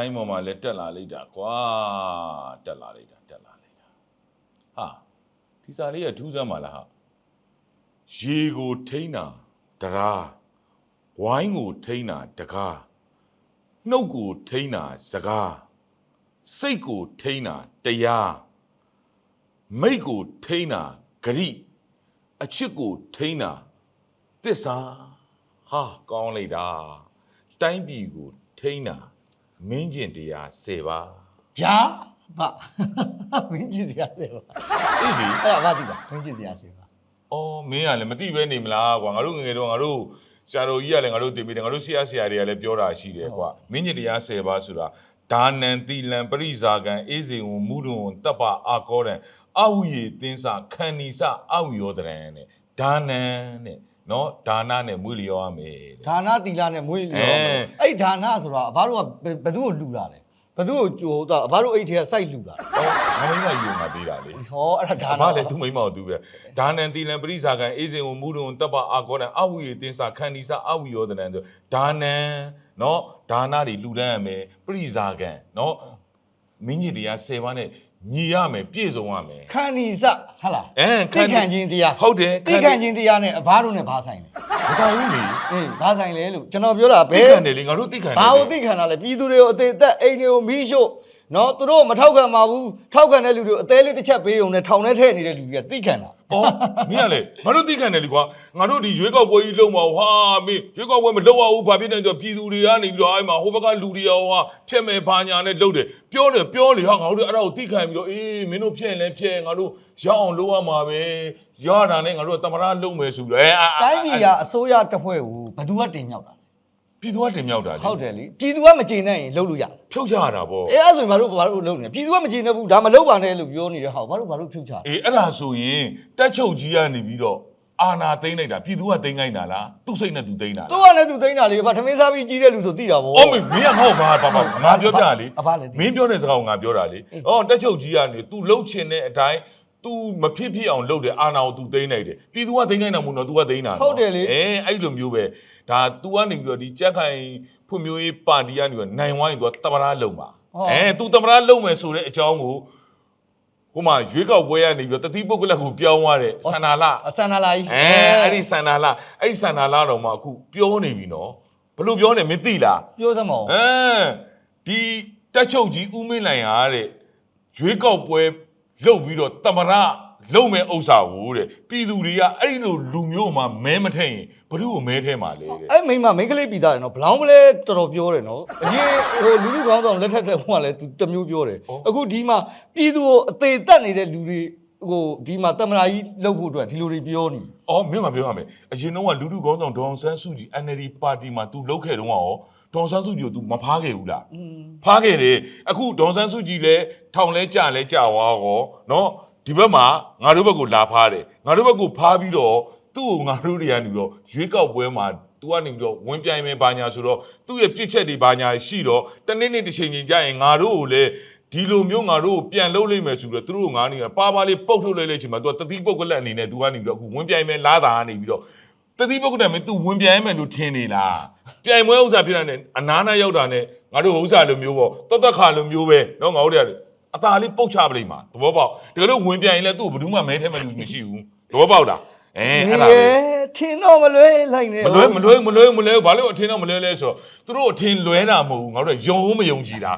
လိုင်းပေါ်မှာလည်းတက်လာလိုက်တာကွာတက်လာလိုက်တာတက်လာလိုက်တာဟာဒီစာလေးကထူးဆန်းပါလားဟာရေကိုထိန်းတာတရားဝိုင်းကိုထိန်းတာတကားနှုတ်ကိုထိန်းတာစကားစိတ်ကိုထိန်းတာတရားမိတ်ကိုထိန်းတာဂရိအချစ်ကိုထိန်းတာသစ္စာဟာကောင်းလိုက်တာတိုင်းပြည်ကိုထိန်းတာ မင်းကျင်တရား10ပါးဗျာဗမင်းကြည့်တရားစေပါအေးဒီအဲ့ဒါဗတိပါမင်းကြည့်တရားစေပါအော်မင်းကလည်းမသိပဲနေမလားကွာငါတို့ငယ်ငယ်တော့ငါတို့ဆရာတော်ကြီးကလည်းငါတို့တင်ပြီးတယ်ငါတို့ဆရာဆရာတွေကလည်းပြောတာရှိတယ်ကွာမင်းကျင်တရား10ပါးဆိုတာဒါနံတိလံပရိဇာကံအေးစေဝံမူဒုံတပ်ပအာကောရံအဝိယေသင်္စခန္နီစအဝိယောတရံတဲ့ဒါနံတဲ့ နော်ဒါနနဲ့မွေးလျောရမယ်တဲ့ ဒါနတီလာနဲ့မွေးလျောအဲအဲ့ဒါနဆိုတာအဘတို့ကဘယ်သူ့ကိုလှူတာလဲဘယ်သူ့ကိုကြိုးတော့အဘတို့အိတ်ထဲကစိုက်လှူတာအော်ငါမိမယူငါပေးတာလေဟောအဲ့ဒါဒါဒါနမှလည်းသူမိမကိုသူပဲဒါနံတိလံပရိဇာကံအေးစေဝံမူဒုံတပ်ပအာကောရံအဝိယေသင်္စခန္နီစအဝိယောတရံဆိုဒါနံနော်ဒါနတွေလူတန်းရမယ်ပရိဇာကံနော်မင်းကြီးတရား10ပါးနဲ့ ညီရမယ်ပြည့်စုံရမယ်ခန္ဒီစဟုတ်လားအဲသိခံခြင်းတရားဟုတ်တယ်သိခံခြင်းတရားနဲ့အဘတို့နဲ့ဘာဆိုင်လဲမဆိုင်ဘူးလေအေးဘာဆိုင်လဲလို့ကျွန်တော်ပြောတာဘသိယ်ခံတယ်လေငါတို့သိခံတယ်ဘာကိုသိခံတာလဲပြည်သူတွေကိုအသေးသက်အိမ်တွေကိုမီးရှို့ နော်သူတို့မထောက်ခံပါဘူးထောက်ခံတဲ့လူတွေကိုအသေးလေးတစ်ချက်ပေးုံနဲ့ထောင်ထဲထည့်နေတဲ့လူတွေကသိခံတာအော်မင်းကလေငါတို့သိခံတယ်လေကွာငါတို့ဒီရွေးကောက်ပွဲကြီးလုံးမဟာမင်းရွေးကောက်ပွဲမလုံးအောင်ဘာဖြစ်နေတော့ပြည်သူတွေကနေပြီးတော့အဲ့မှာဟိုဘက်ကလူတွေရောဟာဖျက်မယ်ဘာညာနဲ့လုပ်တယ်ပြောတယ်ပြောလေဟာငါတို့အဲ့ဒါကိုသိခံပြီးတော့အေးမင်းတို့ဖျက်ရင်လည်းဖျက်ငါတို့ရအောင်လုပ်ရမှာပဲရတာနဲ့ငါတို့တမရလုံးမယ်ဆိုပြီးတော့အဲအာတိုင်းပြည်ကအစိုးရတစ်ဖွဲ့ကိုဘယ်သူကတင်မြောက်တာ ပြည်သူကတင်မြောက်တာလေ ဟုတ်တယ်လေပြည်သူကမကျေနပ်ရင်လှုပ်လို့ရ ဖြုတ်ကြရတာပေါ့ အဲအဲ့ဆိုရင်ဘာလို့ဘာလို့လှုပ်နေလဲပြည်သူကမကျေနပ်ဘူးဒါမလှုပ်ပါနဲ့လို့ပြောနေတဲ့ဟာဘာလို့ဘာလို့ဖြုတ်ချ အေးအဲ့ဒါဆိုရင်တက်ချုပ်ကြီးကနေပြီးတော့အာနာသိမ့်လိုက်တာပြည်သူကသိမ့်ခိုင်းတာလားသူ့စိတ်နဲ့သူသိမ့်တာလား သူကလည်းသူသိန်းတာလေဘာထမင်းစားပြီးကြီးတဲ့လူဆိုသိတာဗော အော်မင်းမင်းကငါ့ကိုဘာဘာဘာငါပြောပြလေ အဘလည်းသိ မင်းပြောတဲ့စကားကိုငါပြောတာလေ အေး အော်တက်ချုပ်ကြီးကနေ तू လှုပ်ချင်တဲ့အတိုင်း तू မဖြစ်ဖြစ်အောင်လုပ်တယ်အာနာကို तू သိမ့်လိုက်တယ်ပြည်သူကသိမ့်ခိုင်းတာမဟုတ်တော့ तू ကသိမ့်တာနော် ဟုတ်တယ်လေ အဲအဲ့လိုမျိုးပဲ ဒါ तू ကနေပြီးတော့ဒီကြက်ခိုင်ဖွံ့ဖြိုးရေးပါတီကနေပြီးတော့နိုင်ဝိုင်း तू ကတမရလုံပါအဲ तू တမရလုံမယ်ဆိုတဲ့အကြောင်းကိုဟိုမှာရွေးကောက်ပွဲကနေပြီးတော့တတိပုဂ္ဂလက်ကိုပြောင်းသွားတဲ့ဆန္ဒလာ အစန္ဒလာကြီး အဲအဲ့ဒီဆန္ဒလာအဲ့ဒီဆန္ဒလာတော့မှအခုပြောနေပြီနော်ဘယ်လိုပြောနေမသိလား ပြောစမော အဲဒီတက်ချုပ်ကြီးဦးမင်းလိုင်ဟာတဲ့ရွေးကောက်ပွဲလုပ်ပြီးတော့တမရ လုံမဲ့ဥစ္စာကိုတဲ့ပြည်သူတွေကအဲ့ဒီလိုလူမျိုးမှမဲမထည့်ရင်ဘ누구ကိုမဲထဲမှာလဲတဲ့ အဲ့မိန်းမမိန်းကလေးပြီးသားတယ်နော်ဘလောင်းကလေးတော်တော်ပြောတယ်နော်အရင်ဟိုလူလူကောင်းဆောင်လက်ထက်တဲ့ဟိုကလည်းသူတစ်မျိုးပြောတယ်အခုဒီမှာပြည်သူကိုအသေးတက်နေတဲ့လူတွေဟိုဒီမှာတမနာကြီးလှုပ်ဖို့အတွက်ဒီလိုတွေပြောနေ အော်မင်းကပြောရမယ်အရင်တော့ကလူလူကောင်းဆောင်ဒေါအောင်ဆန်းစုကြည် NLD ပါတီမှာ तू လောက်ခဲ့တော့ရောဒေါအောင်ဆန်းစုကြည်ကို तू မဖားခဲ့ဘူးလား อืม ဖားခဲ့တယ်အခုဒေါန်ဆန်းစုကြည်လည်းထောင်လဲကြလဲကြွားကောနော် ဒီဘက်မှာငါတို့ဘက်ကိုလာဖားတယ်ငါတို့ဘက်ကိုဖားပြီးတော့သူ့ကိုငါတို့တွေကနေပြီးတော့ရွေးကောက်ပွဲမှာသူကနေပြီးတော့ဝင်ပြိုင်မယ်ဘာညာဆိုတော့သူ့ရဲ့ပြစ်ချက်တွေဘာညာရှိတော့တနေ့နေ့တစ်ချိန်ချိန်ကြရင်ငါတို့ကိုလည်းဒီလိုမျိုးငါတို့ကိုပြန်လုပ်လိုက်မယ်ဆိုတော့သူတို့ကငါနေပါပါလေးပုတ်ထုတ်လိုက်လိုက်ချိန်မှာ तू တတိပုတ်ကလက်အနေနဲ့ तू ကနေပြီးတော့အခုဝင်ပြိုင်မယ်လာတာကနေပြီးတော့ တတိပုဂ္ဂိုလ်မင်း तू ဝင်ပြိုင်မယ်လို့ထင်နေလားပြိုင်ပွဲဥစ္စာဖြစ်တာနဲ့အနားနာရောက်တာနဲ့ငါတို့ဥစ္စာလိုမျိုးပေါ့တတ်တခါလိုမျိုးပဲเนาะငါတို့တွေက အตาလေးပုတ်ချပလိုက်မှာသဘောပေါက်တကယ်လို့ဝင်ပြိုင်ရင်လည်းသူ့ကိုဘယ်သူမှမဲထဲမဲ့လူမရှိဘူးသဘောပေါက်လား အဲအဲ့ဒါပဲထင်းတော့မလွဲလိုက်နေမလွဲမလွဲမလွဲမလွဲဘာလို့အထင်တော့မလွဲလဲဆိုတော့သူတို့အထင်လွဲတာမဟုတ်ဘူးငါတို့ကယုံဦးမယုံကြည်တာ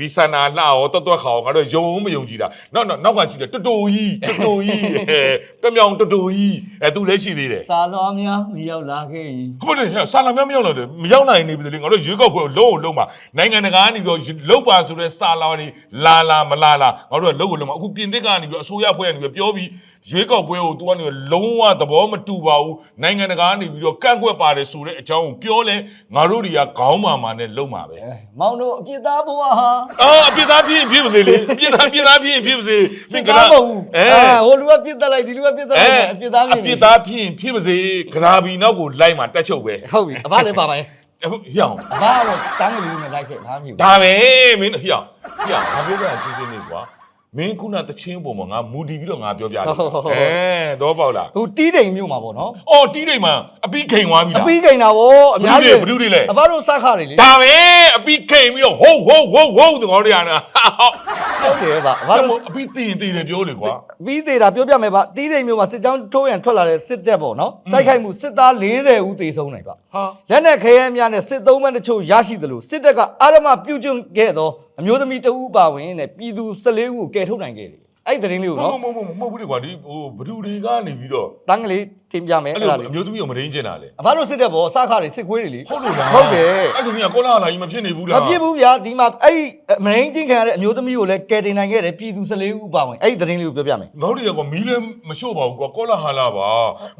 ဒီဆန္နာလှရောတွတ်တွတ်ခါရောငါတို့ယုံဦးမယုံကြည်တာနောက်နောက်နောက်ကရှိတယ်တူတူကြီးတူတူကြီးအဲတမြောင်တူတူကြီးအဲသူလည်းရှိသေးတယ်စာလွားများမရောက်လာခဲ့ရင်ဟုတ်တယ်ဟဲ့ဆာလာများမရောက်လာတယ်မရောက်နိုင်နေပြီလေငါတို့ရွေးကောက်ပွဲကိုလုံးအောင်လုံးပါနိုင်ငံတကာကနေပြီးတော့လုံးပါဆိုတဲ့ဆာလာတွေလာလာမလာလာငါတို့ကလုံးကိုလုံးပါအခုပြင်သစ်ကနေပြီးတော့အစိုးရဖွဲ့ကနေပြီးပြောပြီးရွေးကောက်ပွဲကိုသူကနေလုံးဝသဘောမတူပါဘူးနိုင်ငံတကာကနေပြီးတော့ကန့်ကွက်ပါတယ်ဆိုတဲ့အကြောင်းကိုပြောလဲငါတို့တွေကခေါင်းမာမာနဲ့လုံးပါပဲအဲမောင်တို့အပြစ်သားဘဝဟာအာအပြစ်သားဖြစ်ရင်ဖြစ်ပါစေလေအပြစ်သားပြစ်သားဖြစ်ရင်ဖြစ်ပါစေပြစ်သားမဟုတ်ဘူးအဲဟိုလူကပြစ်တက်လိုက်ဒီလူကပြစ်တက်လိုက်အပြစ်သားမြင်အပြစ်သားဖြစ်ရင်ဖြစ်ပါစေဂရာဘီနောက်ကိုလိုက်မှာတက်ချုပ်ပဲဟုတ်ပြီအဘလည်းပါပါရဲ့ဟုတ်ရအောင်အဘကတော့တန်းကလေးနဲ့လိုက်ခဲ့ဘာမှမဖြစ်ဘူးဒါပဲမင်းဟိအောင်ဟိအောင်ငါပြောပြရှင်းရှင်းလေးကွာ မင်းခုနတချင်းပုံမှာငါမူတည်ပြီးတော့ငါပြောပြတယ်ဟုတ်ဟုတ်ဟုတ်အဲတော့ပေါက်လားဟိုတီးတိမ်မြို့မှာပေါ့နော်အော်တီးတိမ်မှာအပီးခိန်သွားပြီအလားပီးကိန်တာဗောအများကြီးဘယ်သူတွေလဲ အဘတို့စခတွေလေဒါပဲအပီးခိန်ပြီးတော့ဟုတ်ဟုတ်ဟုတ်ဟုတ်ဒီကောင်တွေကနာဟုတ်ဟုတ်တယ်ဗျအဘဘာတို့လို့အပီးတင်တင်တယ်ပြောလေကွာပြီးသေးတာပြောပြမယ်ဗျတီးတိမ်မြို့မှာစစ်ကြောင်းထိုးရန်ထွက်လာတဲ့စစ်တပ်ပေါ့နော်อืมတိုက်ခိုက်မှုစစ်သား40ဦးသေဆုံးတယ်ဗျ ဟာ လက်နက်ခဲယမ်းများနဲ့စစ်သုံးမှန်းတချို့ရရှိသလိုစစ်တပ်ကအာရမပြုတ်ကျွန်းခဲ့သော အမျိုးသမီးတဦးပါဝင်တဲ့ပြည်သူ14ဦးကိုကယ်ထုတ်နိုင်ခဲ့တယ် အဲ့ဒီသတင်းလေးကိုမနော်ဟုတ်မဟုတ်မဟုတ်ဘူးလေကွာဒီဟိုဘဒူတွေကနေပြီးတော့တန်းကလေးတင်ပြမယ်အဲ့အဲ့လိုဒါလေးအမျိုးသမီးကိုမရင်းကျင်တာလေအဘတို့စစ်တပ်ဗောစခတွေစစ်ခွေးတွေလေဟုတ်လို့လားဟုတ်တယ်အဲ့ဒါကြီးကကောလာလာကြီးမဖြစ်နေဘူးမလားဖြစ်ဘူးဗျာဒီမှာအဲ့ဒီမရင်းချင်းခံရတဲ့အမျိုးသမီးကိုလည်းကယ်တင်နိုင်ခဲ့တယ်ပြည်သူ14ဦးပါဝင်အဲ့ဒီသတင်းလေးကိုပြောပြမယ် ငေါတွေကကွာမီးလည်းမရှို့ပါဘူးကွာကောလာဟာလာပါ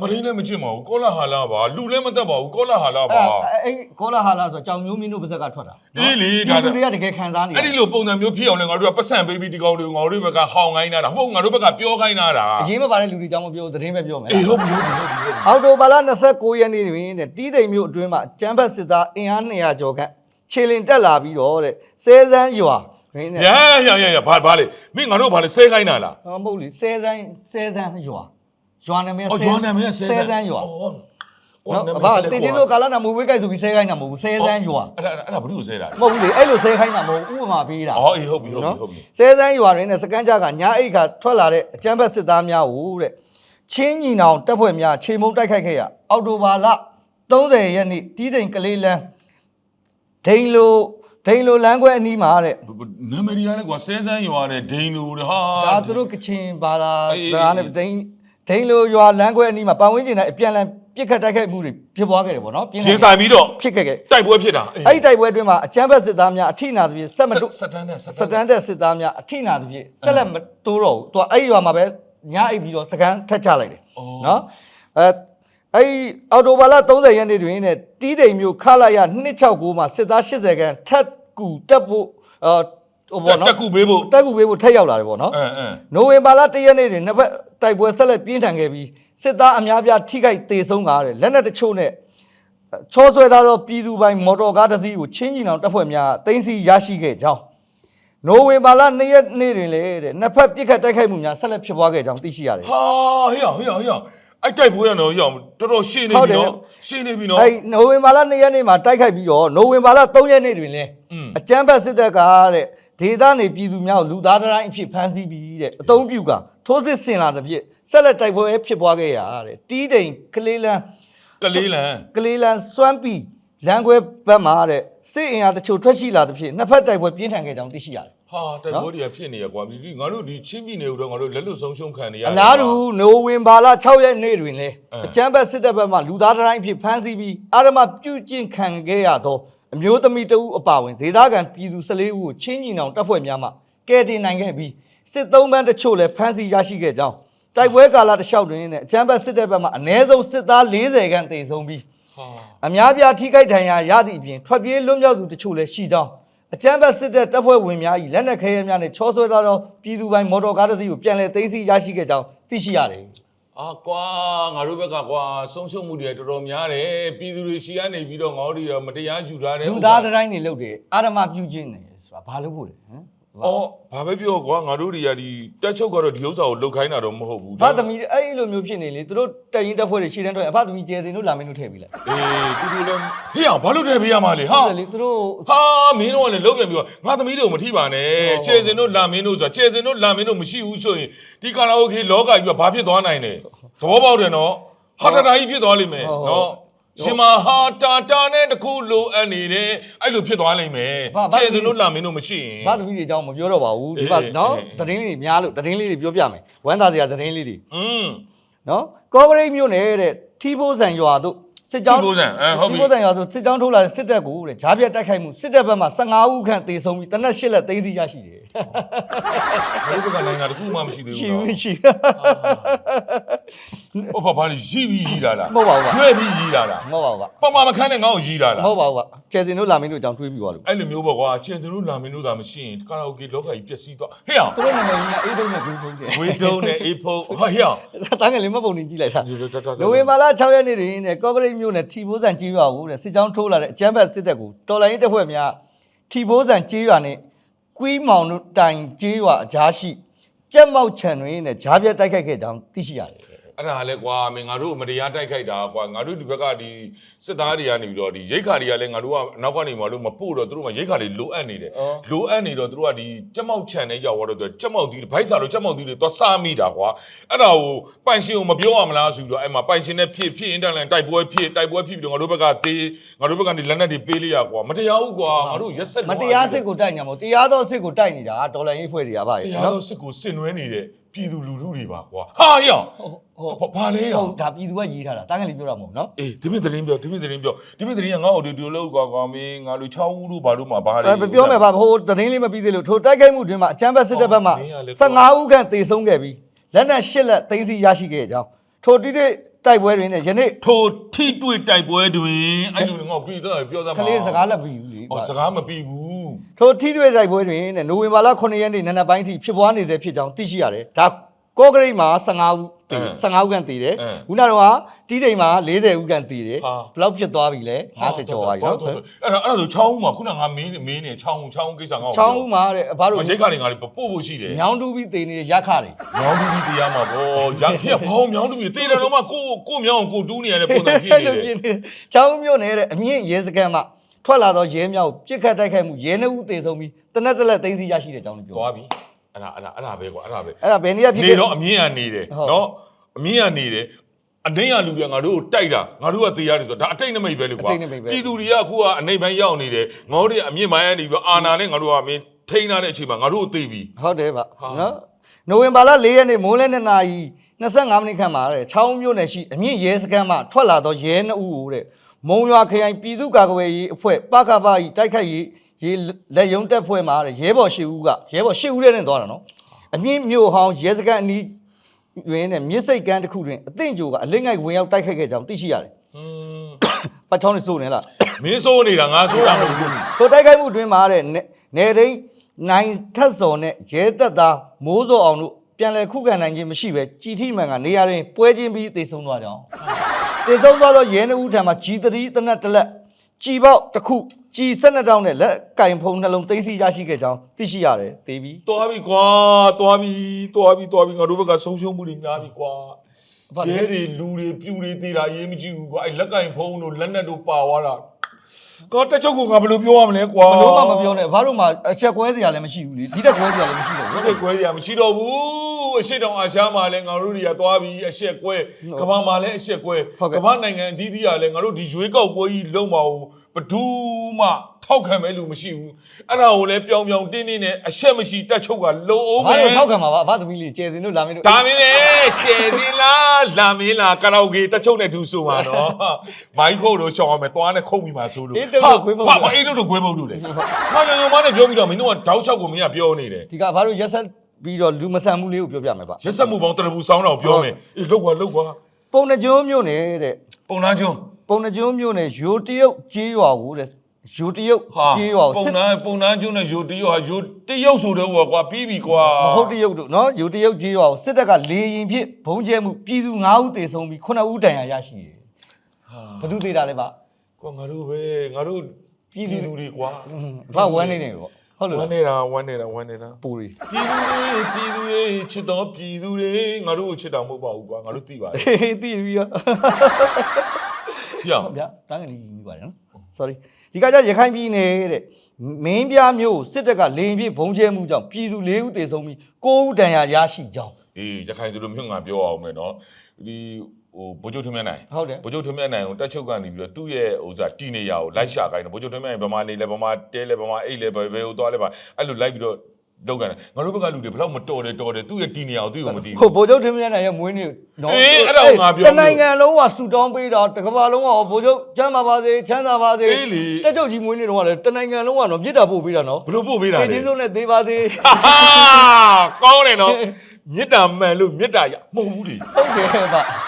မရင်းလည်းမကျင်ပါဘူးကောလာဟာလာပါလူလည်းမတက်ပါဘူးကောလာဟာလာအဲ့ပါဒါအဲ့ဒီကောလာဟာလာဆိုကြောင်မျိုးမင်းတို့ပါဇက်ကထွက်တာအေးလေပြည်ဒါသူတွေကတကယ်ခံစားနေရအဲ့ဒီလိုပုံစံမျိုးဖြစ်အောင်လည်းငါတို့ကပတ်စံပေးပြီးဒီကောင်တွေကိုငါတို့ဘက်ကဟောင်းခိုင်းတာဟုတ်ငါတို့ဘက်ကပြောခိုင်းတာတာအရေးမပါတဲ့လူတွေကြောင့်မပြောသတင်းပဲပြောမယ်အေးဟုတ်ပြီဟုတ်ပြီဟုတ်ပြီဟုတ်ပြီအော်တိုဘာလ29ရက်နေ့တွင်တဲ့တီးတိမ်မြို့အတွင်းမှာကျန်းဖတ်စစ်သားအင်အား200ကျော်ခန့်ခြေလင်တက်လာပြီးတော့တဲ့ဆဲစမ်းရွာတွင်တဲ့ရရရရဘာဘာလေမင်းငါတို့ဘာလဲဆဲခိုင်းတာလားဟောမဟုတ်လေဆဲစမ်းဆဲစမ်းရွာရွာနာမည်အော်ဂျွန်နာမည်ဆဲဆဲစမ်းရွာအော် နော်ဘာတေတင်းဆိုကာလာနာမူဝေးကြိုက်ဆိုပြီးဆဲခိုင်းတာမဟုတ်ဘူးဆဲစမ်းရွာအဲ့ဒါအဲ့ဒါဘယ်လိုဆဲတာမဟုတ်ဘူးလေအဲ့လိုဆဲခိုင်းတာမဟုတ်ဘူးဥပမာပေးတာအော်အေးဟုတ်ပြီဟုတ်ပြီဟုတ်ပြီဆဲစမ်းရွာတွင်တဲ့စကန်ကြကညာအိတ်ခါထွက်လာတဲ့အကျန်းဖတ်စစ်သားများကိုတဲ့ချင်းညီနောင်တပ်ဖွဲ့များခြေမုံတိုက်ခိုက်ခဲ့ရအော်တိုဘာလ30ရက်နေ့တီးတိမ်ကလေးလန်းဒိန်လိုဒိန်လိုလမ်းခွဲအနီးမှာတဲ့နာမည်ကြီးလည်းကွာဆဲဆန်းရွာတဲ့ဒိန်လူတဲ့ဟာဒါသူတို့ကချင်ဘာသာအေးဒါနဲ့ဒိန်ဒိန်လိုရွာလမ်းခွဲအနီးမှာပတ်ဝန်းကျင်နဲ့အပြန်အလှန် ပြစ်ခတ်တိုက်ခိုက်မှုတွေဖြစ်ပွားခဲ့တယ်ပေါ့နော်ပြင်းထရှန်င်းဆိုင်ပြီးတော့ဖြစ်ခဲ့ခဲ့တိုက်ပွဲဖြစ်တာအဲ့ဒီတိုက်ပွဲအတွင်းမှာအကျန်းဖက်စစ်သားများအထိနာသဖြင့်ဆက်မတိုးစတန်နဲ့စတန်တဲ့စစ်သားများအထိနာသဖြင့်ဆက်လက်မတိုးတော့ဘူးသူကအဲ့ဒီရွာမှာပဲညအိပ်ပြီးတော့စကန်ထက်ချလိုက်တယ်နော်အဲအဲ့ဒီအော်တိုဘာလ30ရက်နေ့တွင်တဲ့တီးတိမ်မျိုးခလာရ269မှာစစ်သား80ခန်းထက်ကူတက်ဖို့အော်ဟိုပေါ့နော်တက်ကူပေးဖို့တက်ကူပေးဖို့ထက်ရောက်လာတယ်ပေါ့နော်အင်းအင်းနိုဝင်ဘာလ1ရက်နေ့တွင်နှစ်ဖက်တိုက်ပွဲဆက်လက်ပြင်းထန်ခဲ့ပြီး စစ်သားအများပြားထိခိုက်သေဆုံးကားတယ်လက်နက်တချို့နဲ့ချောဆွဲထားသောပြည်သူပိုင်မော်တော်ကားတစ်စီးကိုချင်းကြီးနောင်တပ်ဖွဲ့များတင်စီရရှိခဲ့ကြောင်းနိုဝင်ဘာလ2ရက်နေ့တွင်လေတဲ့နှစ်ဖက်ပြစ်ခတ်တိုက်ခိုက်မှုများဆက်လက်ဖြစ်ပွားခဲ့ကြောင်းသိရှိရတယ်ဟာဟေ့အောင်ဟေ့အောင်ဟေ့အောင်အဲ့တိုက်ပွဲရတော့ဟေ့အောင်တော်တော်ရှင်းနေဟုတ်ပြီတယ်နော်ရှင်းနေပြီနော်အဲနိုဝင်ဘာလ2ရက်နေ့မှာတိုက်ခိုက်ပြီးတော့နိုဝင်ဘာလ3ရက်နေ့တွင်လေอืมအကြမ်းဖက်စစ်တပ်ကတဲ့ဒေသနေပြည်သူများကိုလူသားတိုင်းအဖြစ်ဖမ်းဆီးပြီးတဲ့အတုံးပြုကထိုးစစ်ဆင်လာတဲ့ဖြစ် ဆက်လက်တိုက်ပွဲဖြစ်ပွားခဲ့ရတဲ့တီးတိမ်ကလေးလန်းကလေးလန်ကလေးလန်းစွမ်းပီလမ်းခွဲဘက်မှာတဲ့စစ်အင်အားတချို့ထွက်ရှိလာတဲ့ဖြစ်နှစ်ဖက်တိုက်ပွဲပြင်းထန်ခဲ့ကြောင်းသိရှိရတယ် ဟာတိုက်ပွဲတွေကဖြစ်နေရကွာဒီငါတို့ဒီချင်းပြည်နယ်တို့ငါတို့လက်လွတ်ဆုံးရှုံးခံနေရတယ်အလားတူနိုဝင်ဘာလ6ရက်နေ့တွင်လေအဲအကြမ်းဖက်စစ်တပ်ဘက်မှလူသားတိုင်းအဖြစ်ဖမ်းဆီးပြီးအာရမပြုတ်ကျင့်ခံခဲ့ရသောအမျိုးသမီးတဦးအပါအဝင်ဒေသခံပြည်သူ14ဦးကိုချင်းညီနောင်တပ်ဖွဲ့များမှကယ်တင်နိုင်ခဲ့ပြီးစစ်သုံးပန်းတချို့လည်းဖမ်းဆီးရရှိခဲ့ကြောင်း တိုက်ပွဲကာလတစ်လျှောက်တွင်နဲ့အကြမ်းဖက်စစ်တပ်ဘက်မှအ ਨੇ ဆုံးစစ်သား40ခန့်သေဆုံးပြီးဟာအများပြားထိခိုက်ဒဏ်ရာရသည့်အပြင်ထွက်ပြေးလွတ်မြောက်သူတချို့လည်းရှိကြောင်းအကြမ်းဖက်စစ်တပ်တပ်ဖွဲ့ဝင်များ၏လက်နက်ခဲယမ်းများနဲ့ချောဆွဲသားသောပြည်သူပိုင်မော်တော်ကားတစ်စီးကိုပြန်လည်သိမ်းဆည်းရရှိခဲ့ကြောင်းသိရှိရတယ်အာကွာငါတို့ဘက်ကကွာဆုံးရှုံးမှုတွေတော်တော်များတယ်ပြည်သူတွေရှီကနေပြီးတော့ငါတို့တွေတော့မတရားယူထားတယ်လူသားတိုင်းနေလို့တယ်အာရမပြုခြင်းနေဆိုတာဘာလို့ဖို့လဲဟမ် အော်ဘာပဲပြောကွာငါတို့တွေကဒီတက်ချုပ်ကတော့ဒီဥစ္စာကိုလုတ်ခိုင်းတာတော့မဟုတ်ဘူးဖသမီးအဲ့လိုမျိုးဖြစ်နေလေသူတို့တက်ရင်တက်ဖွဲ့တွေရှေ့တန်းထွက်အဖသမီးကျဲစင်တို့လာမင်းတို့ထည့်ပြီးလိုက်အေးသူတို့လည်းဟေ့အောင်ဘာလို့ထည့်ပေးရမှာလဲဟာဟုတ်တယ်လေသူတို့ဟာမင်းတို့ကလည်းလုံးပြန်ပြီးတော့ငါသမီးတို့မထိပါနဲ့ဟုတ်ကျေစင်တို့လာမင်းတို့ဆိုတာကျေစင်တို့လာမင်းတို့မရှိဘူးဆိုရင်ဒီကာလာအိုကေလောကကြီးကဘာဖြစ်သွားနိုင်လဲသဘောပေါက်တယ်နော်ဟာတတာကြီးဖြစ်သွားလိမ့်မယ်ဟုတ်ဟုတ်နော် ရှင်မဟာတာတာနဲ့တခုလိုအပ်နေတယ်အဲ့လိုဖြစ်သွားလိမ့်မယ်ဘာဘာကျေစင်တို့လာမင်းတို့မရှိရင်ဖသမီးတွေအကြောင်းမပြောတော့ပါဘူးဒီမှာအေးနော်အေးသတင်းလေးတွေများလို့သတင်းလေးတွေပြောပြမယ်ဝမ်းသာစရာသတင်းလေးတွေอืมနော်ကော့ဗရိတ်မြို့နယ်တဲ့ထီဖိုးဆန်ရွာတို့စစ်ကြောင်းထီဖိုးဆန်အဲဟုတ်ပြီထီဖိုးဆန်ရွာတို့စစ်ကြောင်းထိုးလာတဲ့စစ်တပ်ကိုတဲ့ဂျားပြတ်တိုက်ခိုက်မှုစစ်တပ်ဘက်မှ15ဦးခန့်သေဆုံးပြီးတနက်၈လက်သိမ်းဆီးရရှိတယ်ဘယ်ဘက်ကနိုင်ငံတစ်ခုမှမရှိသေးရှိဘူးနော်ဘူးရှိ ဟောဘာဘာလဲရီးပြီးရီးလာလားမဟုတ်ပါဘူးဗျရွဲ့ပြီးရီးလာလားမဟုတ်ပါဘူးဗျပမာမခန်းနဲ့ငါ့ကိုရီးလာလားမဟုတ်ပါဘူးဗျကျယ်တင်တို့လာမင်းတို့အကြောင်းတွေးပြီးသွားလို့အဲ့လိုမျိုးပေါ့ကွာကျန်သူတို့လာမင်းတို့သာမရှိရင်ကာရာအိုကေလောကကြီးပျက်စီးသွားဟေ့အောင်သူတို့နာမည်ကြီးကအေးတုံးနဲ့ဂူဖုန်းတယ်ဝေးတုံးနဲ့အေးဖုံးဟာဟေ့အောင်တန်းကလေးမပုံနေကြည့်လိုက်တာနိုဝင်ဘာလ6ရက်နေ့တွင်တဲ့ကော့ဗရိတ်မြို့နယ်ထီဖိုးဆန်ကြီးရွာကိုတဲ့စစ်ကြောင်းထိုးလာတဲ့အကြမ်းဖက်စစ်တပ်ကိုတော်လိုင်းရေးတပ်ဖွဲ့များထီဖိုးဆန်ကြီးရွာနဲ့ကွီးမောင်တို့တိုင်ကြီးရွာအကြားရှိကြက်မောက်ချန်တွင်တဲ့ဂျားပြတ်တိုက်ခိုက်ခဲ့ကြောင်းသိရှိရတယ် အဲ့ဒါလည်းကွာမင်းငါတို့မတရားတိုက်ခိုက်တာကွာငါတို့ဒီဘက်ကဒီစစ်သားတွေကနေပြီးတော့ဒီရိတ်ခါတွေကလည်းငါတို့ကအနောက်ကနေမှလို့မပို့တော့သူတို့ကရိတ်ခါတွေလိုအပ်နေတယ်အော်လိုအပ်နေတော့သူတို့ကဒီကြက်မောက်ချန်နေကြတော့သူကြက်မောက်သီးဘိုက်စာလို့ကြက်မောက်သီးတွေသွားစားမိတာကွာအဲ့ဒါကိုပိုင်ရှင်ကိုမပြောရမလားဆိုပြီးတော့အဲ့မှာပိုင်ရှင်နဲ့ဖြစ်ဖြစ်အင်တာနက်တိုက်ပွဲဖြစ်တိုက်ပွဲဖြစ်ပြီးတော့ငါတို့ဘက်ကတေးငါတို့ဘက်ကနေလက်နက်တွေပေးလိုက်ရကွာမတရားဘူးကွာငါတို့ရက်ဆက်မတရားစစ်ကိုတိုက်ညာမဟုတ်တရားသောစစ်ကိုတိုက်နေတာဒေါ်လာရေးဖွဲ့တွေကပါတရဲ့ရားနော်တော့စစ်ကိုစင်နွှဲနေတဲ့ ပြည်သူလူထုတွေပါကွာဟာရောင်ဟုတ်ဘာလဲရောဟုတ်ဒါပြည်သူကရေးထားတာတားငယ်လေးပြောတာမဟုတ်နော်အေးဒီမြင့်သတင်းပြောဒီမြင့်သတင်းပြောဒီမြင့်သတင်းကငါ့ကိုဒီဒီလောက်ကွာကွာမင်းငါလူ6ဦးလို့ဘာလို့မှဘာလဲအဲပြောမယ်ပါဟိုသတင်းလေးမပြီးသေးလို့ထိုတိုက်ခိုက်မှုတွင်မှာအချမ်းဘတ်စစ်တပ်ဘက်မှဟုတ်ပါဘူး15ဦးခန့်တေဆုံးခဲ့ပြီးလက်နက်8လက်သိမ်းဆည်းရရှိခဲ့ကြောင်းထိုတိတိတိုက်ပွဲတွင်နဲ့ယနေ့ထိုထိတွေ့တိုက်ပွဲတွင်အဲ့လိုငါ့ကိုပြီးတော့ပြောသားမှာကလေးစကားလက်ပြီးဘူးလေဟောစကားမပြီးဘူး ထိုထိတွေ့တိုက်ပွဲတွင်နဲ့နိုဝင်ဘာလ9ရက်နေ့နံနက်ပိုင်းထိဖြစ်ပွားနေသေးဖြစ်ကြောင်းသိရှိရတယ်ဒါကော့ဂရိတ်မှာ15ဦးတည်15ဦးခန့်တည်တယ်ခုနကတော့တီးတိမ်မှာ40ဦးခန့်တည်တယ်ဘယ်လောက်ဖြစ်သွားပြီလဲ50ကျော်သွားပြီနော်အဲ့ဒါအဲ့ဒါဆို6ဦးမှာခုနငါမင်းမင်းနေ6ဦး6ဦးကိစ္စငါ့ကို6ဦးမှာတဲ့ဘာလို့ရိတ်ခါတွေငါတွေပို့ဖို့ရှိတယ်ညောင်းတူးပြီးတည်နေတဲ့ရခတွေမြောင်းတူပြီးတရားမှာဗောရခေဟောမြောင်းတူပြီးတေးတယ်တော့မှကိုကိုမြောင်းကိုတူးနေရတဲ့ပုံစံဖြစ်နေတယ်ပြင်းနေချောင်းမြို့နယ်တဲ့အမြင့်ရဲစခန်းမှာ ထွက်လာသောရဲမြောက်ပြစ်ခတ်တိုက်ခိုက်မှုရဲနှုတ်ဦးသေဆုံးပြီးတနက်တက်လက်သိမ်းဆီးရရှိတဲ့အကြောင်းကိုပြောသွားပြီအဲ့ဒါအဲ့ဒါအဲ့ဒါပဲကွာအဲ့ဒါပဲအဲ့ဒါဘယ်နေရာဖြစ်နေခဲ့ တော့အမြင့်ကနေတယ်ဟုတ် နော်အမြင့်ကနေတယ်အတိတ်ကလူတွေကငါတို့ကိုတိုက်တာငါတို့ကတေးရတယ်ဆိုတော့ဒါအတိတ်နမိတ်ပဲလေကွာအတိတ်နမိတ်ပဲ ပြည်သူတွေကအခုကအနိမ့်ပိုင်းရောက်နေတယ်ငါတို့တွေကအမြင့်ပိုင်းကနေပြီးတော့အာနာနဲ့ငါတို့ကမင်းထိန်းထားတဲ့အချိန်မှာငါတို့ကိုတေးပြီ ဟုတ်တယ်ဗျဟာ နော်နိုဝင်ဘာလ၄ရက်နေ့မိုးလဲ2နာရီ25မိနစ်ခန့်မှာတဲ့ချောင်းမြို့နယ်ရှိအမြင့်ရဲစခန်းမှာထွက်လာသောရဲနှုတ်ဦးကိုတဲ့ မုံရွာခရိုင်ပြည်သူ့ကာကွယ်ရေးအဖွဲ့ပကပဤတိုက်ခိုက်ရေးရေးလက်ယုံတက်ဖွဲ့မှာတဲ့ရဲဘော်၈ဦးကရဲဘော်၈ဦးတဲ့နဲ့သွားတာနော်အမြင့်မြို့ဟောင်းရဲစခန်းအနီးတွင်တဲ့မြစ်စိတ်ကမ်းတစ်ခုတွင်အသင့်ကြိုကအလင်းငိုက်ဝင်ရောက်တိုက်ခိုက်ခဲ့ကြောင်းသိရှိရတယ်ဟွန်းပတ်ချောင်းနဲ့စိုးနေလားမင်းစိုးနေတာငါစိုးတာမဟုတ်ဘူးထိုတိုက်ခိုက်မှုတွင်မှာတဲ့နေနေသိန်းနိုင်ထက်စော်နဲ့ရဲသက်သားမိုးစောအောင်တို့ ပြန်လည်ခုခံနိုင်ခြင်းမရှိပဲကြည်ထိမှန်ကနေရာတွင်ပွဲချင်းပြီးတေဆုံးသွားကြောင်းတေဆုံးသွားသောရဲနှဦးထံမှာဂျီတရီတနက်တစ်လက်ကြည်ပေါက်တစ်ခုကြည်၁၂တောင်းနဲ့လက်ကင်ဖုံနှလုံးသိမ်းဆီးရရှိခဲ့ကြောင်းသိရှိရတယ်တေးပြီသွားပြီကွာသွားပြီသွားပြီသွားပြီငါတို့ဘက်ကဆုံးရှုံးမှုတွေများပြီကွာဘာလဲရဲတွေလူတွေပြူတွေသေးတာရေးမကြည့်ဘူးကွာအဲ့လက်ကင်ဖုံးတို့လက်နက်တို့ပါသွားတာကောတက်ချုပ်ကငါဘယ်လိုပြောရမလဲကွာဘလို့မှမပြောနဲ့ဘာလို့မှအချက်ကွဲစရာလည်းမရှိဘူးလေဒီတက်ကွဲစရာလည်းမရှိတော့ဒီဘူးတဲ့ကွဲရမရှိတော့ဘူး အရှိတောင်အာရှမှာလည်းငါတို့တွေကသွားပြီးအရှက်ကွဲဟုတ်ကမ္ဘာမှာလည်းအရှက်ကွဲဟုတ်ကဲ့ကမ္ဘာနိုင်ငံအသီးသီးကလည်းငါတို့ဒီရွေးကောက်ပွဲကြီးလုံးမအောင်ဘယ်သူမှထောက်ခံမဲ့လူမရှိဘူးအဲ့ဒါကိုလည်းပြောင်ပြောင်တင်းတင်းနဲ့အရှက်မရှိတက်ချုပ်ကလုံအောင်ဘာမယ်လို့ထောက်ခံမှာပါအဘသမီးလေးကျယ်စင်တို့လာမင်းတို့ဒါမင်းလေကျယ်စင်လားလာမင်းလားကာရာအိုကေတက်ချုပ်နဲ့ဒူဆိုမှာနော်မိုက်ခုတ်လို့ရှောင်းအောင်မယ်သွားနဲ့ခုတ်ပြီးမှဆိုလို့အေးတုတ်တို့ခွေးပုတ်တို့ဟာအေးတုတ်တို့ခွေးပုတ်တို့လေဟာညညမနဲ့ပြောပြီးတော့မင်းတို့ကတောက်ချောက်ကိုမင်းကပြောနေတယ်ဒီကဘာလို့ရက်ဆက် ပြီးတော့လူမဆန်မှုလေးကိုပြောပြမယ်ဗျရက်ဆက်မှုပေါင်းတရဘူးစောင်းတော့ပြောမယ်အေးလောက်ကွာလောက်ကွာပုံနှကျုံးမြို့နယ်တဲ့ပုံနာကျွန်းပုံနှကျုံးမြို့နယ်ရိုတရုတ်ကြေးရွာကိုတဲ့ရိုတရုတ်ဟာကြေးရွာကိုပုံစစ်နာပုံနာကျွန်းနဲ့ယူတရုတ်ဟာယူတရုတ်ဆိုတော့ကွာပြီးပြီကွာမဟုတ်တရုတ်တို့နော်ရိုတရုတ်ကြေးရွာကိုစစ်တပ်ကလေရင်ဖြင့်ဘုံကျဲမှုပြည်သူ9ဦးသေဆုံးပြီး9ဦးဒဏ်ရာရရှိတယ်ဟာဘယ်သူသေတာလဲဗျ ကွာငါတို့ပဲငါတို့ပြည်သူတွေကွာ ဘာဝမ်းနေနေပေါ့ ဟုတ်လို့ဝလားမ်းနေတာဝမ်းနေတာဝမ်းနေတာပူရီပြည်သူတွေပြည်သူတွေချစ်တော်ပြည်သူတွေငါတို့ကိုချစ်တော်မဟုတ်ပါဘူးကွာငါတို့သိပါတယ်ဟေးသိပြီရောပြောင်းဟုတ်ဗျာတန်းကလေးကြီးပါတယ်နော် sorry ဒီကကြရခိုင်ပြည်နယ်တဲ့မင်းပြားမျိုးစစ်တပ်ကလေရင်ဖြင့်ဘုံကျဲမှုကြောင့်ပြည်သူ၄ဦးသေဆုံးပြီး9ဦးဒဏ်ရာရရှိကြောင်းအေးရခိုင်သူတို့မြို့ငါပြောအောင်မယ်နော်ဒီ ဟိုဗိုလ်ချုပ်ထွန်းမြတ်နိုင်ဟုတ်တယ်ဗိုလ်ချုပ်ထွန်းမြတ်နိုင်ကိုတက်ချုပ်ကနေပြီးတော့သူ့ရဲ့ဟိုစားတီနေရကိုလိုက်ရှာခိုင်းတယ်ဗိုလ်ချုပ်ထွန်းမြတ်နိုင်ဗမာနေလဲဗမာတဲလဲဗမာအိတ်လဲဘယ်ဘယ်ဟိုသွားလဲပါအဲ့လိုလိုက်ပြီးတော့လောက်ကန်တယ်ငါတို့ဘက်ကလူတွေဘယ်တော့မတော်တယ်တော်တယ်သူ့ရဲ့တီနေရကိုသူ့ကိုမတီးဟိုဘူးဗိုလ်ချုပ်ထင်းမြတ်နိုင်ရဲ့မွေးနေ့နော်အေးအဲ့ဒါကိုငါပြောတနိုင်ငံလုံးကဆူတောင်းပေးတာတစ်ကမ္ဘာလုံးကဗိုလ်ချုပ်ချမ်းသာပါစေချမ်းသာပါစေအေးလေတက်ချုပ်ကြီးမွေးနေ့တော့ကလည်းတနိုင်ငံလုံးကတော့မြစ်တာပို့ပေးတာနော်ဘယ်လိုပို့ပေးတာတေလဲချင်းစုံနဲ့သေးပါစေဟာကောင်းတယ်နော် မြစ်တာမှန်လို့မြစ်တာရမဟုတ်ဘူးလေဟုတ်တယ်ဗျ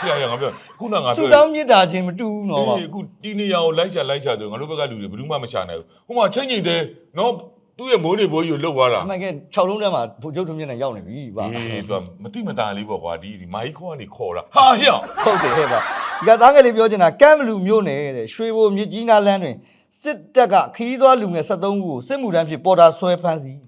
ပြရငါပြောခုနကငါဆူပြောတောင်းမြစ်တာချင်းမတူဘူးနော်ဗျအေးအခုတီနေရကိုလိုက်ရှာလိုက်ရှာဆိုငါတို့ဘက်ကလူတွေဘယ်သူမှမရှာနိုင်ဘူးဟိုမှာချိန်ချိန်သေးနော်သူ့ရဲ့မိုးတွေဘိုးကြီးကိုလှုပ်သွားတာ အမှန်က6လုံးထဲမှာဗိုလ်ချုပ်ထင်းမြတ်နိုင်ရောက်နေပြီဗျအေးသူကမတိမတာလေးပေါ့ကွာဒီဒီမိုက်ခေါကနေခေါ်တာဟာဟျောက်ဟုတ်တယ်ဟဲ့ဗျဒီကသားငယ်လေးပြောချင်တာကမ်ဘလူမျိုးနယ်တဲ့ရွှေဘိုမြစ်ကြီးနားလမ်းတွင်စစ်တပ်ကခီးသွွားလူငယ်73ဦးကိုစစ်မှုထမ်းဖြစ်ပေါ်တာဆွဲဖမ်းဆီး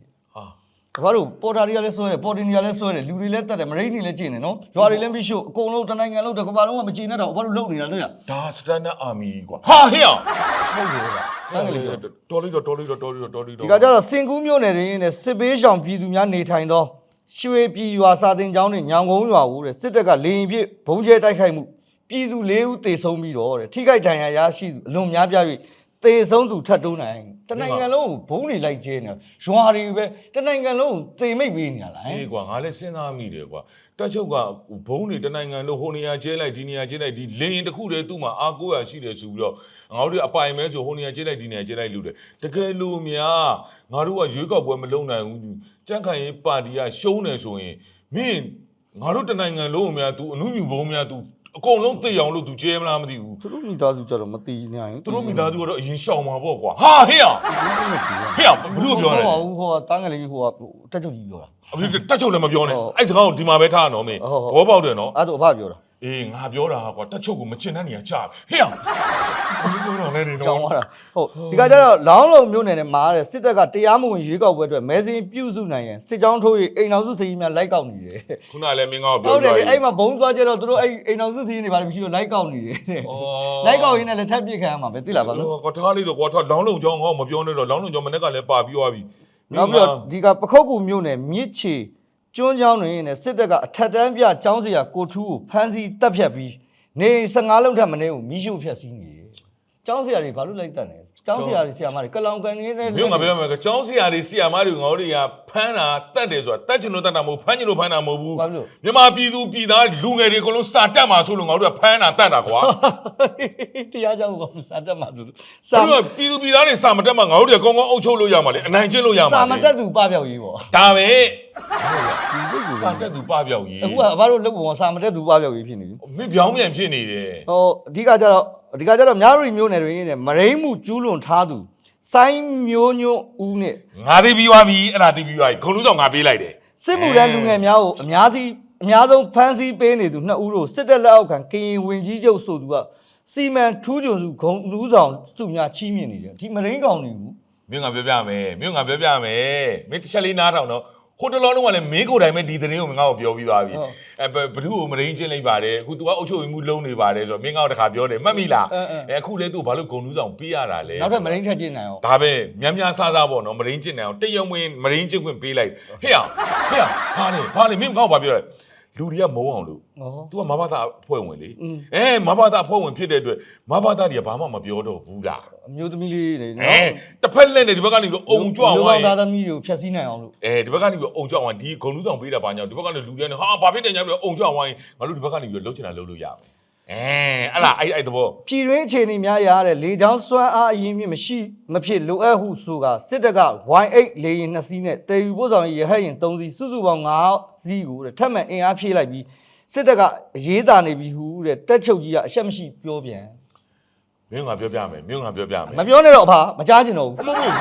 ဟာဘာလို့ပေါ်တာတွေကလည်းဆွဲတယ်ပေါ်တင်တွေကလည်းဆွဲတယ်လူတွေလည်းတက်တယ်မရိန်းတွေလည်းကျင်းတယ်နော်ရွာတွေလည်းမရှို့အကုန်လုံးတနိုင်ငံလုံးတစ်ကမ္ဘာလုံးကမကျင်းတတ်တော့ဘာလို့လုံနေတာလဲဒါစတန်ဒတ်အာမီကွာဟာဟဲ့အောင်ဟုတ်တယ်ဗျာတော်လေးတော့တော်လေးတော့တော်လေးတော့တော်လေးတော့ဒီကကြတော့စင်ကူးမြို့နယ်တွင်နဲ့စစ်ပေးရှောင်ပြည်သူများနေထိုင်သောရွှေပြည်ရွာစာတင်ကျောင်းနဲ့ညောင်ကုန်းရွာဦးတဲ့စစ်တပ်ကလေရင်ပြစ်ဘုံကျဲတိုက်ခိုက်မှုပြည်သူ၄ဦးသေဆုံးပြီးတော့တဲ့ထိခိုက်ဒဏ်ရာရရှိသူအလွန်များပြား၍ သေဆုံးသူထပ်တိုးနိုင်တနိုင်ငံလုံးကိုဘုံတွေလိုက်ကျဲနေရွာတွေပဲတနိုင်ငံလုံးကိုသေမိတ်ပေးနေတာလားအေးကွာငါလည်းစဉ်းစားမိတယ်ကွာတက်ချုပ်ကဘုံတွေတနိုင်ငံလို့ဟိုနေရာကျဲလိုက်ဒီနေရာကျဲလိုက်ဒီလေရင်တစ်ခုတည်းသူ့မှာအာကိုရရှိတယ်ဆိုပြီးတော့ငါတို့ကအပိုင်မဲဆိုဟိုနေရာကျဲလိုက်ဒီနေရာကျဲလိုက်လို့တယ်တကယ်လို့များငါတို့ကရွေးကောက်ပွဲမလုပ်နိုင်ဘူးကြန့်ခိုင်ရေးပါတီကရှုံးတယ်ဆိုရင်မင်းငါတို့တနိုင်ငံလုံးကိုများ तू အနုမြူဘုံများ तू အကုန်လုံးသိအောင်လို့ तू ကျဲမလားမသိဘူးသူတို့မိသားစုကြတော့မတီးနိုင်ဘူးသူတို့မိသားစုကတော့အရင်ရှောင်မှာပေါ့ကွာဟာဟေ့အောင်ဟေ့အောင်ဘယ်လိုပြောလဲဟိုဟိုတန်းကလေးဟိုကတက်ချုပ်ကြီးပြောတာအမေတက်ချုပ်လည်းမပြောနဲ့ဟုတ်အဲ့စကားကိုဒီမှာပဲထားနော်မင်းဟုတ်ဟုတ်ဘောပေါက်တယ်နော်အဲ့ဒါအဖပြောတာ အေးငါပြောတာကွာတက်ချုပ်ကိုမကျင်တဲ့နေရာကြာဟေ့အောင်ဘယ်လိုပြောတော့လဲနေကြောင်းတော့သွားတာဟုတ်ဒီကကြတော့လောင်းလုံးမြို့နယ်နဲ့မားတဲ့စစ်တပ်ကတရားမဝင်ရွေးကောက်ပွဲအတွက်မဲစင်းပြုစုနိုင်ရန်စစ်ကြောင်းထိုး၍အိမ်အောင်စုစည်းများလိုက်ကောက်နေတယ်ခုနလည်းမင်းကောက်ပြောဟုတ်တယ်လေပြီအဲ့မှာဘုံသွားကြတော့သူတို့အဲ့အိမ်အောင်စုစည်းနေပါလိမ့်မရှိတော့လိုက်ကောက်နေတယ်တဲ့ဩလိုက်ကောက်ရင်းနဲ့လည်းထပ်ပြစ်ခံရမှာပဲသိလားဗျာလို့ကွာထားလေးတော့ကွာထားလောင်းလုံးကြောင်းဟောမပြောနဲ့တော့လောင်းလုံးကြောင်းမနေ့ကလည်းပါပြီးသွားပြီနောက်ပြီးတော့ဒီကပခုတ်ကူမြို့နယ်မြစ်ချေ ကျွန်းချောင်းတွင်နဲ့စစ်တပ်ကအထက်တန်းပြចောင်းစရာကိုထူးကိုဖမ်းဆီးတပ်ဖြတ်ပြီးနေ15လုံးထက်မနည်းကိုမိရှုဖျက်ဆီးနေတယ်ចောင်းစရာတွေဘာလို့လိုက်တတ်လဲ ចောင်းစရာတွေဆရာမတွေကလောင်ကန်နေတဲ့မြို့ငါပြောမယ်ကကျောင်းဆရာတွေဆရာမတွေငါတို့တွေကဖမ်းတာတတ်တယ်ဆိုတာတတ်ချင်လို့တတ်တာမဟုတ်ဖမ်းချင်လို့ဖမ်းတာမဟုတ်ဘူးဘာလို့မြန်မာပြည်သူပြည်သားလူငယ်တွေအကုန်လုံးစာတက်မှာဆိုလို့ငါတို့ကဖမ်းတာတတ်တာကွာတရားကြောင့်ကစာတက်မှာဆိုလို့စာစာတို့ကပြည်သူပြည်သားတွေစာမတက်မှာငါတို့တွေကကောင်းကောင်းအုပ်ချုပ်လို့ရမှာလေအနိုင်ကျင့်လို့ရမှာလေစာမတက်သူပပျောက်ရေးပေါ့ဒါပဲဒီလိုစာတက်သူပပြောက်ကြီးအခုကအဘတို့လုပ်ပုံကစာမတက်သူပပျောက်ရေးဖြစ်နေပြီမင်းပြောင်းပြန်ဖြစ်နေတယ်ဟိုအဓိကကျတော့ အဓိကကျတော့မြရီမျိုးနယ်တွင်နဲ့မရိမ့်မှုကျူးလွန်ထားသူစိုင်းမျိုးညွန့်ဦးနဲ့ငါသိပြီးသွားပြီအဲ့ဒါသိပြီးသွားပြီခုံလုံးဆောင်ငါပေးလိုက်တယ်စစ်မှုထမ်းလူငယ်များကိုအများကြီးအများဆုံးဖမ်းဆီးပေးနေသူနှစ်ဦးတို့စစ်တပ်လက်အောက်ခံကရင်ဝင်ကြီးချုပ်ဆိုသူကစီမံထူးချွန်စုဂုံလူဆောင်စုများချီးမြှင့်နေတယ်ဒီမရိန်းကောင်တွေဘူးမင်းငါပြောပြမယ်မင်းငါပြောပြမယ်မင်းတစ်ချက်လေးနားထောင်တော့ ဟိုတလောလုံးကလည်းမင်းကိုယ်တိုင်ပဲဒီသတင်းကိုမင်းငါ့ကိုပြောပြီးသွားပြီအဲဘဘသူ့ကိုမရင်းချင်းလိုက်ပါတယ်အခု तू ကအုပ်ချုပ်မှုလုံးနေပါတယ်ဆိုတော့မင်းငါ့ကိုတခါပြောတယ်မှတ်မိလားအဲအဲအဲအခုလေ तू ဘာလို့ဂုံလူးဆောင်ပေးရတာလဲနောက်ထပ်မရိန်းထက်ကျင်းနိုင်အောင်ဒါပဲများများဆားဆားပေါ့နော်မရင်းကျင်တယ်အောင်တရုံဝင်မရင်းကျင်ခွင့်ပေးလိုက်ဟေ့အောင်ဟေ့အောင်ဘာလဲဘာလဲမင်းငါ့ကိုဘာပြောလဲ လူတွေကမုန်းအောင်လို့ ဟော तू ကမဘာသာအဖွဲ့ဝင်လေ อืม အဲမဘာသာအဖွဲ့ဝင်ဖြစ်တဲ့အတွက်မဘာသာတွေကဘာမှမပြောတော့ဘူးလား အမျိုးသမီးလေးတွေ အဲ နော် တစ်ဖက်လက်နဲ့ဒီဘက်ကနေပြီးတော့အုံကြွအောင် မျိုး ဝို ကော င်း င်းသားသမီးတွေကိုဖျက်ဆီးနိုင်အောင်လို့ အဲဒီဘက်ကနေပြီးတော့အုံကြွအောင်ဒီဂုံလူးဆောင်ပေးတာဘာညာဒီဘက်ကနေလူတွေနဲ့ဟာဘာဖြစ်တယ်ညာပြီးတော့အုံကြွအောင်ဝိုင်းငါတို့ဒီဘက်ကနေပြီးတော့လှုပ်ချင်တာလှုပ်လို့ရမယ် အဲအဲ့လားအဲ့အဲ့တဘောပြည်တွင်းအခြေအနေများရတဲ့လေချောင်းစွမ်းအားအရင်မြင့်မရှိမဖြစ်လိုအပ်ဟုဆိုကစစ်တပ်က Y8 လေရင်2စီးနဲ့တည်ယူပို့ဆောင်ရေးရဟတ်ရင်3စီးစုစုပေါင်း9စီးကိုတဲ့ထပ်မံအင်အားဖြည့်လိုက်ပြီးစစ်တပ်ကအရေးတာနေပြီဟုတဲ့တက်ချုပ်ကြီးကအရှက်မရှိပြောပြန်မင်းငါပြောပြမယ်မင်းငါပြောပြမယ်မပြောနဲ့တော့အဖမကြားချင်တော့ဘူးမဟုတ်ဘူး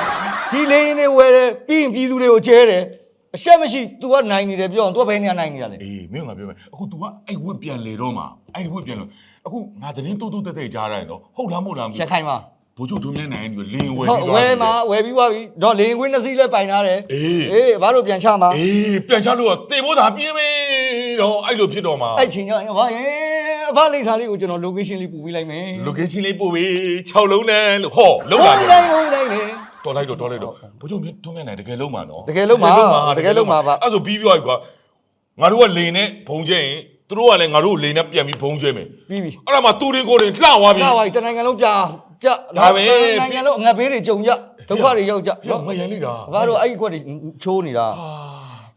ဒီလေရင်တွေဝယ်တယ်ပြီးရင်ပြည်သူတွေကိုကျဲတယ် အရှက်မရှိ तू ကနိုင်နေတယ်ပြောအောင် तू ကဘယ်နေရာနိုင်နေတာလဲ အေးမင်းငါပြောမယ်အခု तू ကအဲ့ဝက်ပြန်လေတော့မှာအဲ့ဝက်ပြန်လို့အခုငါသတင်းတူတူတက်တက်ကြားရတယ်နော်ဟုတ်လားမဟုတ်လားမသိ ရခိုင်မှာ ဘူးဘိုးချုပ်ထုံးမြန်းနိုင်ပြီးလင်းဝယ် ဟုတ် ပြီး ဝယ်မှာဝယ်ပြီးသွားပြီတော့လေရင်ခွင်း2စီးလဲပိုင်ထားတယ် အေး အေးဘာလို့ပြန်ချမှာ အေးပြန်ချလို့ကတေဖို့သာပြင်းမေးတော့အဲ့လိုဖြစ်တော့မှာ အဲ့ချိန်ကျရင်ဘာရင်အဖလိမ့်ခါလေးကိုကျွန်တော် location လေးပို့ပေးလိုက်မယ် location လေးပို့ပြီး6လုံးနဲ့လို့ဟောလုံး ဟုတ် လာ ပြီ ပြီ လိုက်ဟုတ်လိုက်လေ တော်လိုက်တော့တော်လိုက်တော့ဘိုးချုပ်မြန်းထုံးမြန်းနိုင်တကယ်လုံးမှာနော်တကယ်လုံးမှာတကယ်လုံးမှာပါအဲ့ဆိုပြီးပြောပြီကွာငါတို့ကလေနဲ့ဘုံကျဲရင်သူတို့ကလည်းငါတို့လေနဲ့ပြန်ပြီးဘုံကျဲမယ်ပြီးပြီအဲ့ဒါမှတူရင်ကိုယ်ရင်လှသွားပြီလာပါပြီတနိုင်ငံလုံးကြာကြဒါပဲနိုင်ငံလုံးအငတ်ဘေးတွေကြုံကြဒုက္ခတွေရောက်ကြရောက်မရန်လိတာဘာလို့အဲ့ဒီကွက်တွေချိုးနေတာဟာ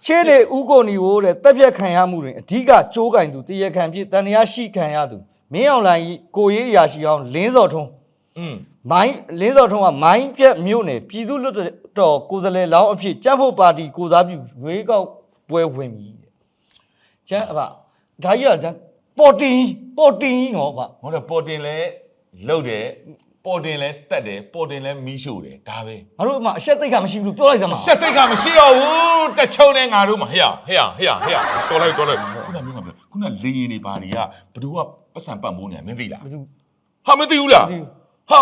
ရှင်းနေဥကိုနီကိုတဲ့တက်ပြက်ခံရမှုတွင်အဓိကကြိုးကင်သူတရခံဖြစ်တန်တရားရှိခံရသူမင်းအောင်လိုင်ကြီးကိုရေးအရာရှိအောင်လင်းစော်ထုံးอืม မိုင်းလင်းစော်ထုံးကမိုင်းပြက်မြို့နယ်ပြည်သူ့လွတ်တော်ကိုယ်စားလှယ်လောင်းအဖြစ်ကြံ့ဖို့ပါတီကိုစားပြုရွေးကောက်ပွဲဝင်ပြီတဲ့ကျန်အဖဒါကြီးကကျန်ပေါ်တင်ကြီးပေါ်တင်ကြီးနော်ဗျဟောတော့ပေါ်တင်လဲလှုပ်တယ်ပေါ်တင်လဲတက်တယ်ပေါ်တင်လဲမီးရှို့တယ်ဒါပဲငါတို့မှအဆက်သိက္ခာမရှိဘူးလို့ပြောလိုက်စမ်းပါရှက်တိတ်ကမရှိတော့ဘူးတက်ချုံနဲ့ငါတို့မဟဲ့ဟဲ့ဟဲ့ဟဲ့တော်လိုက်တော်လိုက်ခုနမင်းကပြောခုနလေရင်တွေဘာတွေကဘသူကပတ်စံပတ်မိုးနေမင်းသိလားဘယ်သူဟာမသိဘူးလားမသိဘူးဟာ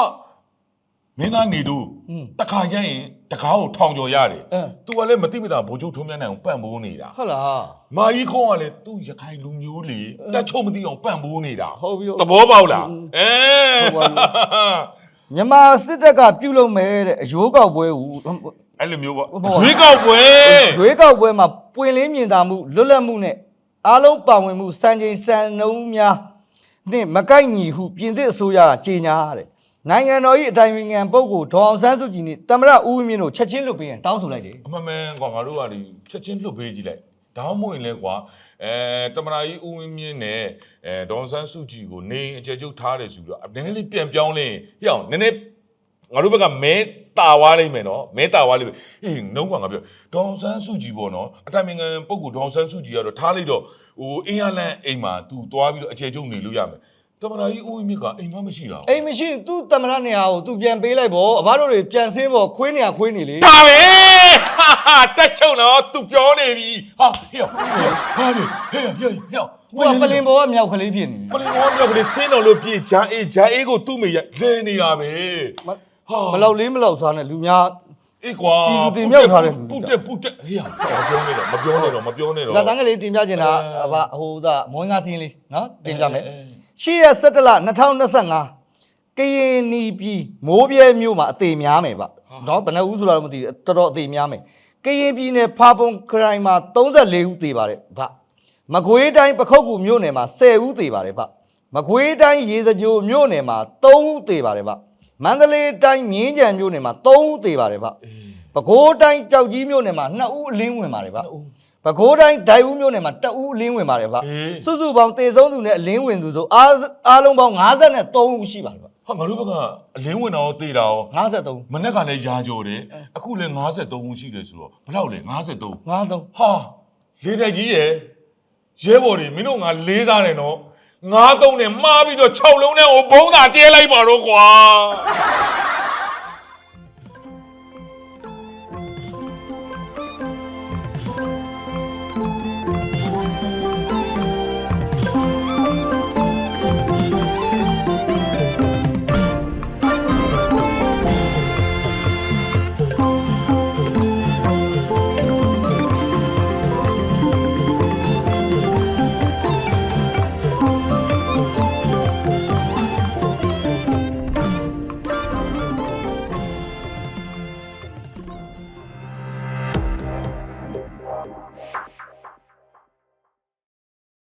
မင်းသားနေတို့ อืม တခါကျရင်တကားကိုထောင်ကျော်ရတယ် အဲ သူကလည်းမတိမတာဘိုးချုပ်ထုံးမြန်းနိုင်အောင်ပန့်ပိုးနေတာ ဟုတ်လား မာကြီးခေါင်းကလည်းသူ့ရခိုင်လူမျိုးလေတက်ချုံမသိအောင်ပန့်ပိုးနေတာ ဟုတ်ပြီ သဘောပေါက်လား อืม အဲ ဟုတ်ပါဘူး မြန်မာစစ်တပ်ကပြုတ်လုပ်မယ်တဲ့အယိုးကောက်ပွဲဟူ အဲ့လိုမျိုးပေါ့ ဟုတ်ပါဘူး ရွေးကောက်ပွဲ ရွေးကောက်ပွဲမှာပွင့်လင်းမြင်သာမှုလွတ်လပ်မှုနဲ့အားလုံးပါဝင်မှုစံချိန်စံနှုန်းများနဲ့မကိုက်ညီဟုပြင်သစ်အစိုးရကကြေညာရတယ် နိုင်ငံတော်၏အတိုင်ပင်ခံပုဂ္ဂိုလ်ဒေါအောင်ဆန်းစုကြည်နဲ့တမရဦးဝင်းမြင့်တို့ချက်ချင်းလွတ်ပေးရင်တောင်းဆိုလိုက်တယ်အမှန်မှန်ကွာငါတို့ကဒီချက်ချင်းလွတ်ပေးကြည့်လိုက်ဒါမှမဟုတ်ရင်လဲကွာအဲတမနာကြီးဦးဝင်းမြင့်နဲ့အဲဒေါန်ဆန်းစုကြည်ကိုနေအကြချုပ်ထားတယ်ဆိုတော့နည်းနည်းလေးပြန်ပြောင်းလဲဟိအောင်နည်းနည်းငါတို့ဘက်ကမဲတာဝါလိမ့်မယ်နော်မဲတာဝါလိမ့်မယ်အေးနှုံးကွာငါပြောဒေါန်ဆန်းစုကြည်ပေါ့နော်အတိုင်ပင်ခံပုဂ္ဂိုလ်ဒေါန်ဆန်းစုကြည်ကတော့ထားလိုက်တော့ဟိုအင်းရလန်အိမ်မှာ तू သွားပြီးတော့အကြချုပ်နေလို့ရမယ် တမနာကြီးဦးဝင်းမြင့်ကအိမ်မမရှိတာအိမ်မရှိရင်သူ့တမရနေရာကိုသူပြန်ပေးလိုက်ပေါ့အဘတို့တွေပြန်ဆင်းပေါ့ခွေးနေရခွေးနေလေဒါပဲဟာဟာတက်ချုံတော့ तू ပြောနေပြီဟာဟေ့ဟာလေဟေ့ဟေ့ဟေ့ဟိုကပလင်ပေါ်ကမြောက်ကလေးဖြစ်နေပလင်မောမြောက်ကလေးဆင်းတော်လို့ပြေးဂျာအေးဂျာအေးကိုသူ့မိရလဲနေတာပဲမမလောက်လေးမလောက်စားနဲ့လူများအေးကွာဒီတင်မြောက်ထားတဲ့ပူတက်ပူတက်ဟေးမပြောနေတော့မပြောနေတော့မပြောနေတော့လာတန်းကလေးတင်ပြချင်တာအဲအဘဟိုကမွေးငါစင်းလေးနော်တင်ပြမယ် အဲရှေ့ရက်17လ2025ကရင်နီပြည်မိုးပြဲမြို့မှာအသေးများမယ်ဗျနော်ဘယ်နှဦးဆိုတာတော့မသိဘူးတော်တော်အသေးများမယ်ကရင်ပြည်နယ်ဖာပုံခရိုင်မှာ34ဦးသေပါတယ်ဗျမကွေးတိုင်းပခုတ်ကူမြို့နယ်မှာ10ဦးသေပါတယ်ဗျမကွေးတိုင်းရေစကြိုမြို့နယ်မှာ3ဦးသေပါတယ်ဗျမန္တလေးတိုင်းမြင်းကြံမြို့နယ်မှာ3ဦးသေပါတယ်ဗျအေးပဲခူးတိုင်းကြောက်ကြီးမြို့နယ်မှာ2ဦးအလင်းဝင်ပါတယ်ဗျ ပဲခူးတိုင်းဒိုင်ဦးမြို့နယ်မှာ2ဦးအလင်းဝင်ပါတယ်ဗျဟေးစုစုပေါင်းတေဆုံးသူနဲ့အလင်းဝင်သူဆိုအားအားလုံးပေါင်း53ဦးရှိပါတယ်ဗျဟာငါတို့ဘက်ကအလင်းဝင်တော့တေးတာရော53 မနေ့ကလည်းရာကြော်တယ်အခုလည်း53ဦးရှိတယ်ဆိုတော့ဘယ်လောက်လဲ53 53ဟာလေးတိုက်ကြီးရယ်ရဲဘော်တွေမင်းတို့ငါလေးစားတယ်နော်ငါးသုံးနဲ့မှားပြီးတော့6လုံးနဲ့ဟိုဘုံသာကျဲလိုက်ပါတော့ကွာ